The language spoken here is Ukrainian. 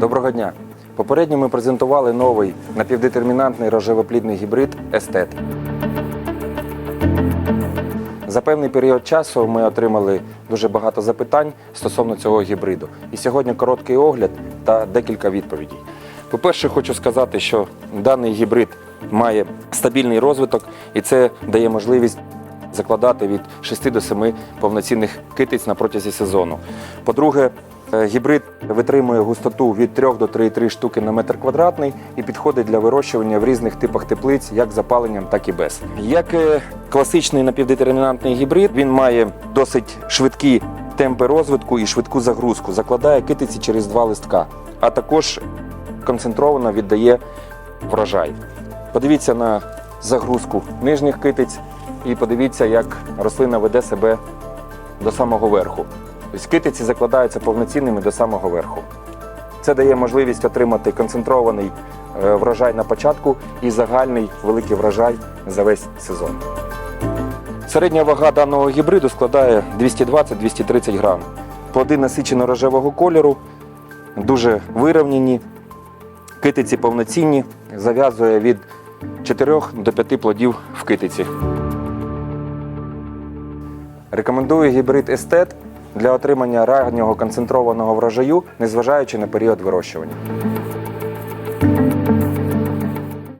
Доброго дня! Попередньо ми презентували новий напівдетермінантний рожевоплідний гібрид Естет. За певний період часу ми отримали дуже багато запитань стосовно цього гібриду. І сьогодні короткий огляд та декілька відповідей. По-перше, хочу сказати, що даний гібрид має стабільний розвиток, і це дає можливість закладати від 6 до 7 повноцінних китиць на протязі сезону. По-друге, гібрид витримує густоту від 3 до 3,3 штуки на метр квадратний і підходить для вирощування в різних типах теплиць, як запаленням, так і без. Як е, класичний напівдетермінантний гібрид, він має досить швидкі темпи розвитку і швидку загрузку, закладає китиці через два листка, а також концентровано віддає врожай. Подивіться на загрузку нижніх китиць і подивіться, як рослина веде себе до самого верху. Тобто китиці закладаються повноцінними до самого верху. Це дає можливість отримати концентрований е, врожай на початку і загальний великий врожай за весь сезон. Середня вага даного гібриду складає 220-230 грам. Плоди насичено рожевого кольору, дуже вирівняні, китиці повноцінні, зав'язує від 4 до 5 плодів в китиці. Рекомендую гібрид естет для отримання раннього концентрованого врожаю, незважаючи на період вирощування.